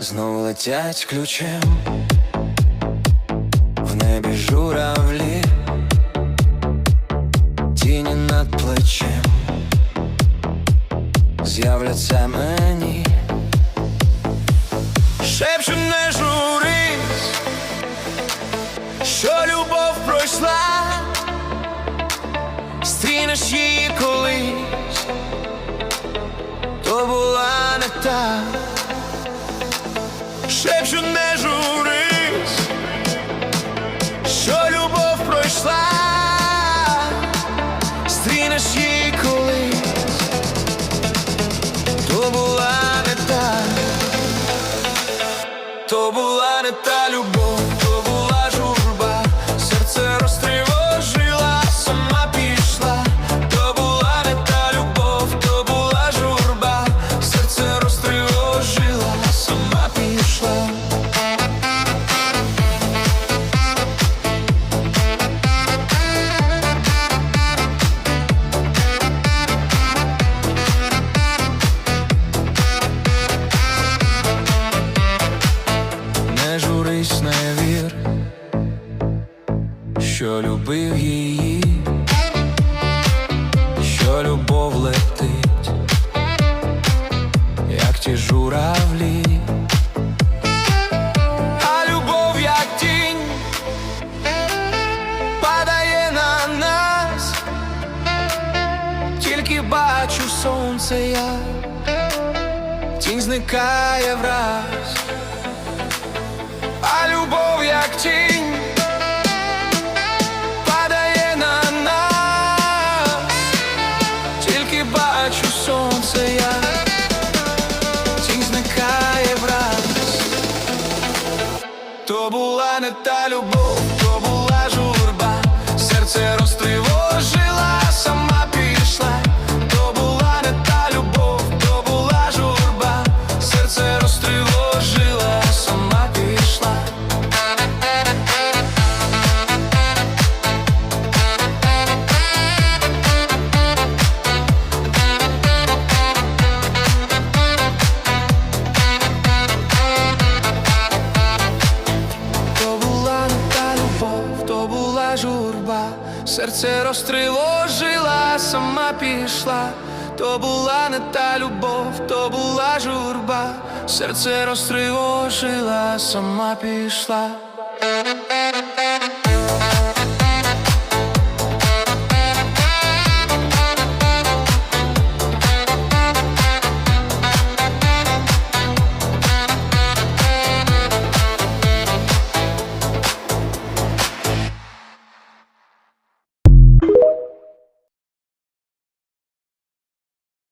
Знову летять ключем в небі журавлі, тіні над плечем з'являться мені. Шепчу не журись, що любов пройшла, стрінеш її колись, то була не та. Шепчу не журись, То була не та любов, ті журавлі, а любов, як тінь, падає на нас, тільки бачу сонце я, тінь зникає враз. То була не та любов, серце розтривожила, сама пішла. То була не та любов, то була журба, серце розтривожила, сама пішла.